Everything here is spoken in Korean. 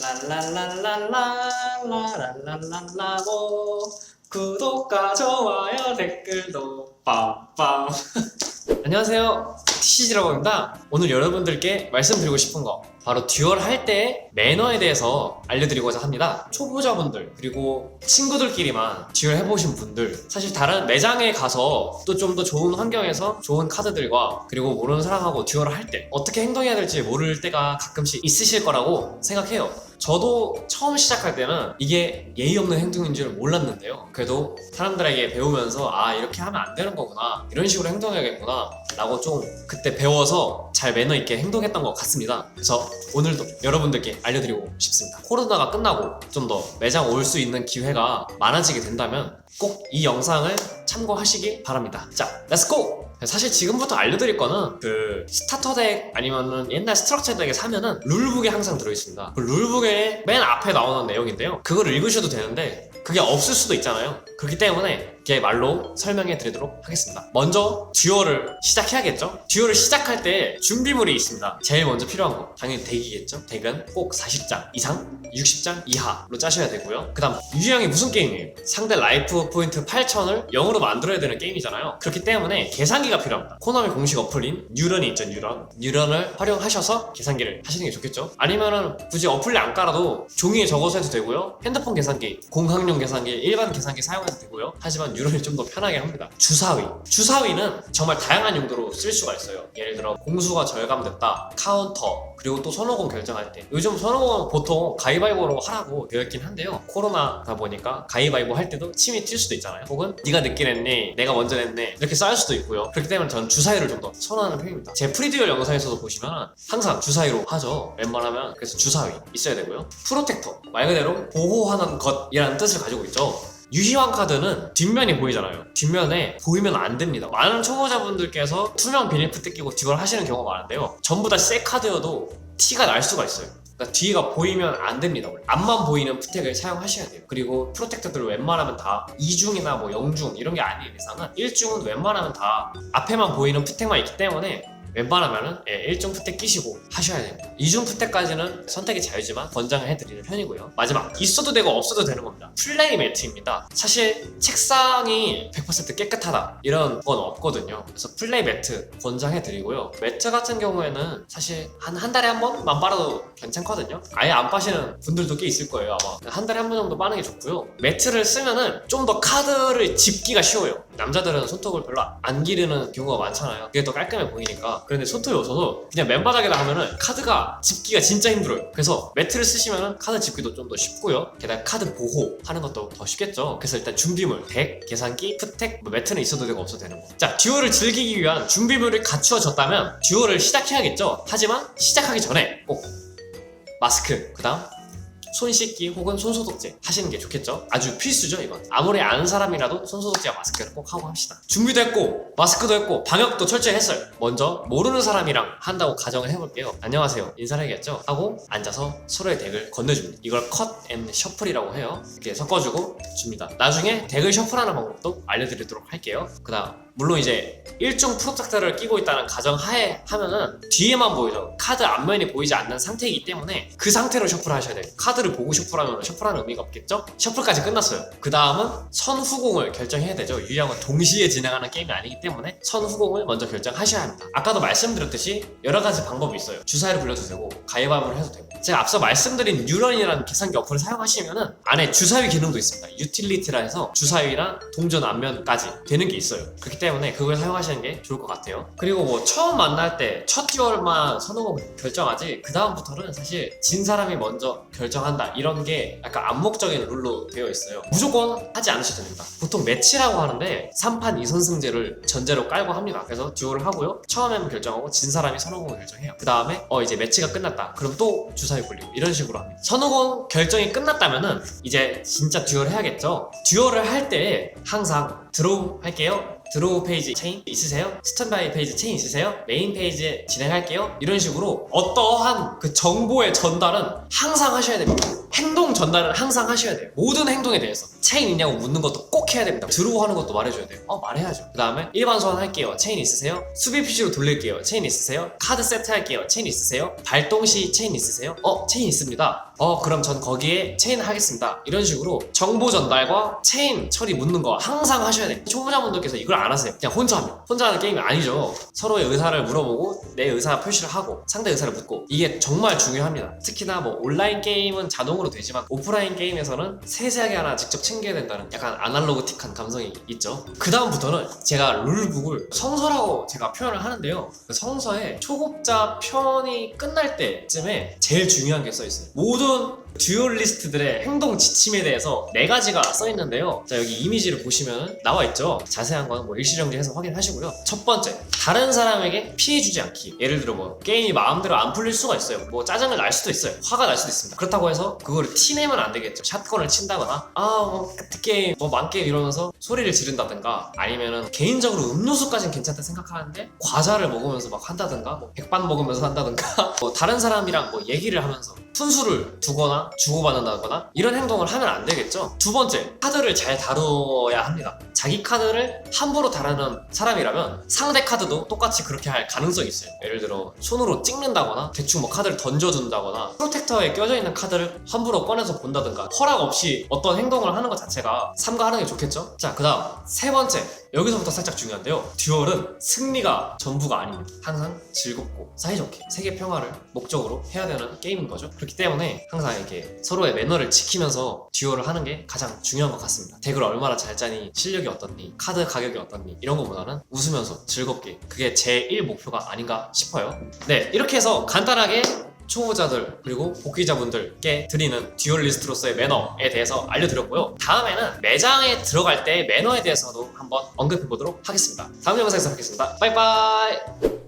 랄랄랄랄랄라랄랄라고 구독과 좋아요 댓글도 빰빰 안녕하세요 TCG라고 합니다 오늘 여러분들께 말씀드리고 싶은 거 바로 듀얼 할 때 매너에 대해서 알려드리고자 합니다 초보자분들 그리고 친구들끼리만 듀얼 해보신 분들 사실 다른 매장에 가서 또 좀 더 좋은 환경에서 좋은 카드들과 그리고 모르는 사람하고 듀얼을 할 때 어떻게 행동해야 될지 모를 때가 가끔씩 있으실 거라고 생각해요 저도 처음 시작할 때는 이게 예의 없는 행동인 줄 몰랐는데요. 그래도 사람들에게 배우면서 아 이렇게 하면 안 되는 거구나 이런 식으로 행동해야겠구나 라고 좀 그때 배워서 잘 매너 있게 행동했던 것 같습니다. 그래서 오늘도 여러분들께 알려드리고 싶습니다. 코로나가 끝나고 좀 더 매장 올 수 있는 기회가 많아지게 된다면 꼭 이 영상을 참고하시길 바랍니다. 자, 렛츠고! 사실 지금부터 알려드릴 거는 그 스타터 덱 아니면은 옛날 스트럭처 덱에 사면은 룰북에 항상 들어있습니다. 그 룰북에 맨 앞에 나오는 내용인데요. 그걸 읽으셔도 되는데 그게 없을 수도 있잖아요. 그렇기 때문에 제 말로 설명해 드리도록 하겠습니다. 먼저 듀얼을 시작해야겠죠? 듀얼을 시작할 때 준비물이 있습니다. 제일 먼저 필요한 거 당연히 덱이겠죠? 덱은 꼭 40장 이상, 60장 이하로 짜셔야 되고요. 그 다음 유형이 무슨 게임이에요? 상대 라이프 포인트 8000을 0으로 만들어야 되는 게임이잖아요. 그렇기 때문에 계산기가 필요합니다. 코나미 공식 어플인 뉴런이 있죠, 뉴런. 뉴런을 활용하셔서 계산기를 하시는 게 좋겠죠? 아니면은 굳이 어플에 안 깔아도 종이에 적어서 해도 되고요. 핸드폰 계산기, 공학용 계산기, 일반 계산기 사용해 도 되고요. 하지만 뉴런이 좀 더 편하게 합니다. 주사위. 주사위는 정말 다양한 용도로 쓸 수가 있어요. 예를 들어 공수가 절감됐다, 카운터, 그리고 또 선호공 결정할 때. 요즘 선호공은 보통 가위바위보로 하라고 되어 있긴 한데요. 코로나다 보니까 가위바위보 할 때도 침이 튈 수도 있잖아요. 혹은 네가 늦게 냈네 내가 먼저 냈네 이렇게 쌓일 수도 있고요. 그렇기 때문에 저는 주사위를 좀 더 선호하는 편입니다. 제 프리듀얼 영상에서도 보시면 항상 주사위로 하죠. 웬만하면 그래서 주사위 있어야 되고요. 프로텍터. 말 그대로 보호하는 것이라는 뜻을 가지고 있죠 유희왕 카드는 뒷면이 보이잖아요. 뒷면에 보이면 안 됩니다. 많은 초보자분들께서 투명 비닐프트 끼고 듀얼 하시는 경우가 많은데요. 전부 다 새 카드여도 티가 날 수가 있어요. 그러니까 뒤가 보이면 안 됩니다. 앞만 보이는 푸텍을 사용하셔야 돼요. 그리고 프로텍터들 웬만하면 다 2중이나 뭐 0중 이런 게 아닌 이상은 1중은 웬만하면 다 앞에만 보이는 푸텍만 있기 때문에 웬만하면은 예, 1중 푸텍 끼시고 하셔야 됩니다. 2중 푸텍까지는 선택이 자유지만 권장을 해드리는 편이고요. 마지막 있어도 되고 없어도 되는 겁니다. 플레이 매트입니다. 사실 책상이 100% 깨끗하다 이런 건 없거든요. 그래서 플레이 매트 권장해드리고요. 매트 같은 경우에는 사실 한 한 달에 한 번만 빨아도 괜찮거든요. 아예 안 빠시는 분들도 꽤 있을 거예요 아마. 한 달에 한 번 정도 빠는 게 좋고요. 매트를 쓰면은 좀 더 카드를 집기가 쉬워요. 남자들은 손톱을 별로 안 기르는 경우가 많잖아요. 그게 더 깔끔해 보이니까. 그런데 손톱이 없어서 그냥 맨바닥에다 하면은 카드가 집기가 진짜 힘들어요. 그래서 매트를 쓰시면은 카드 집기도 좀 더 쉽고요. 게다가 카드 보호 하는 것도 더 쉽겠죠. 그래서 일단 준비물, 덱, 계산기, 푸텍, 뭐 매트는 있어도 되고 없어도 되는 거. 자, 듀얼을 즐기기 위한 준비물이 갖추어졌다면 듀얼을 시작해야겠죠. 하지만 시작하기 전에 꼭 마스크, 그 다음 손 씻기 혹은 손 소독제 하시는 게 좋겠죠? 아주 필수죠, 이건. 아무리 아는 사람이라도 손 소독제와 마스크를 꼭 하고 합시다. 준비도 했고, 마스크도 했고, 방역도 철저히 했어요. 먼저 모르는 사람이랑 한다고 가정을 해볼게요. 안녕하세요. 인사를 해야겠죠? 하고 앉아서 서로의 덱을 건네줍니다. 이걸 컷 앤 셔플이라고 해요. 이렇게 섞어주고 줍니다. 나중에 덱을 셔플하는 방법도 알려드리도록 할게요. 그 다음 물론 이제 일중 프로텍터를 끼고 있다는 가정하에 하면은 뒤에만 보이죠. 카드 앞면이 보이지 않는 상태이기 때문에 그 상태로 셔플 하셔야 돼요. 카드를 보고 셔플하면 셔플하는 의미가 없겠죠? 셔플까지 끝났어요. 그 다음은 선후공을 결정해야 되죠. 유형은 동시에 진행하는 게임이 아니기 때문에 선후공을 먼저 결정하셔야 합니다. 아까도 말씀드렸듯이 여러 가지 방법이 있어요. 주사위를 불려도 되고 가위바위보를 해도 되고 제가 앞서 말씀드린 뉴런이라는 계산기 어플을 사용하시면은 안에 주사위 기능도 있습니다. 유틸리티라 해서 주사위랑 동전 앞면까지 되는 게 있어요. 그렇기 때문에 그걸 사용하시는 게 좋을 것 같아요. 그리고 뭐 처음 만날 때 첫 듀얼만 선호공 결정하지 그 다음부터는 사실 진 사람이 먼저 결정한다 이런 게 약간 암묵적인 룰로 되어 있어요. 무조건 하지 않으셔도 됩니다. 보통 매치라고 하는데 3판 2선승제를 전제로 깔고 합니다. 그래서 듀얼을 하고요. 처음에는 결정하고 진 사람이 선호공을 결정해요. 그 다음에 어 이제 매치가 끝났다. 그럼 또 주사 위 굴리고 이런 식으로 합니다. 선호공 결정이 끝났다면은 이제 진짜 듀얼을 해야겠죠. 듀얼을 할 때 항상 드로우 할게요. 드로우 페이지 체인 있으세요? 스탠바이 페이지 체인 있으세요? 메인 페이지에 진행할게요. 이런 식으로 어떠한 그 정보의 전달은 항상 하셔야 됩니다. 행동 전달은 항상 하셔야 돼요. 모든 행동에 대해서 체인 있냐고 묻는 것도 꼭 해야 됩니다. 드로우 하는 것도 말해줘야 돼요. 어 말해야죠. 그 다음에 일반 소환 할게요. 체인 있으세요? 수비 피지로 돌릴게요. 체인 있으세요? 카드 세트 할게요. 체인 있으세요? 발동 시 체인 있으세요? 어 체인 있습니다. 어 그럼 전 거기에 체인 하겠습니다. 이런 식으로 정보 전달과 체인 처리 묻는 거 항상 하셔야 돼요 초보자분들께서 이걸 안 하세요. 그냥 혼자 합니다 혼자 하는 게임이 아니죠. 서로의 의사를 물어보고 내 의사 표시를 하고 상대 의사를 묻고. 이게 정말 중요합니다. 특히나 뭐 온라인 게임은 자동으로 되지만 오프라인 게임에서는 세세하게 하나 직접 챙겨야 된다는 약간 아날로그틱한 감성이 있죠. 그 다음부터는 제가 룰북을 성서라고 제가 표현을 하는데요. 그 성서에 초급자 편이 끝날 때쯤에 제일 중요한 게 써 있어요. 모든 듀얼리스트들의 행동 지침에 대해서 네 가지가 써 있는데요. 자, 여기 이미지를 보시면 나와 있죠. 자세한 거는 뭐 일시정지해서 확인하시고요. 첫 번째, 다른 사람에게 피해 주지 않기. 예를 들어 뭐 게임이 마음대로 안 풀릴 수가 있어요. 뭐 짜증을 날 수도 있어요. 화가 날 수도 있습니다. 그렇다고 해서 그거를 티내면 안 되겠죠. 샷건을 친다거나 아, 뭐 게임, 뭐 만 게임 이러면서 소리를 지른다든가 아니면은 개인적으로 음료수까지는 괜찮다 생각하는데 과자를 먹으면서 막 한다든가 뭐 백반 먹으면서 한다든가 뭐 다른 사람이랑 뭐 얘기를 하면서 푼수를 두거나 주고받는다거나 이런 행동을 하면 안 되겠죠. 두 번째, 카드를 잘 다루어야 합니다. 자기 카드를 함부로 다루는 사람이라면 상대 카드도 똑같이 그렇게 할 가능성이 있어요. 예를 들어 손으로 찍는다거나 대충 뭐 카드를 던져준다거나 프로텍터에 껴져 있는 카드를 함부로 꺼내서 본다든가 허락 없이 어떤 행동을 하는 것 자체가 삼가하는 게 좋겠죠. 자, 그 다음 세 번째, 여기서부터 살짝 중요한데요. 듀얼은 승리가 전부가 아닙니다. 항상 즐겁고 사이좋게 세계 평화를 목적으로 해야 되는 게임인 거죠. 그렇기 때문에 항상 이렇게 서로의 매너를 지키면서 듀얼을 하는 게 가장 중요한 것 같습니다. 덱을 얼마나 잘 짜니, 실력이 어떻니, 카드 가격이 어떻니 이런 것보다는 웃으면서 즐겁게 그게 제1 목표가 아닌가 싶어요. 네, 이렇게 해서 간단하게 초보자들 그리고 복귀자분들께 드리는 듀얼리스트로서의 매너에 대해서 알려드렸고요. 다음에는 매장에 들어갈 때 매너에 대해서도 한번 언급해 보도록 하겠습니다. 다음 영상에서 뵙겠습니다. 바이바이.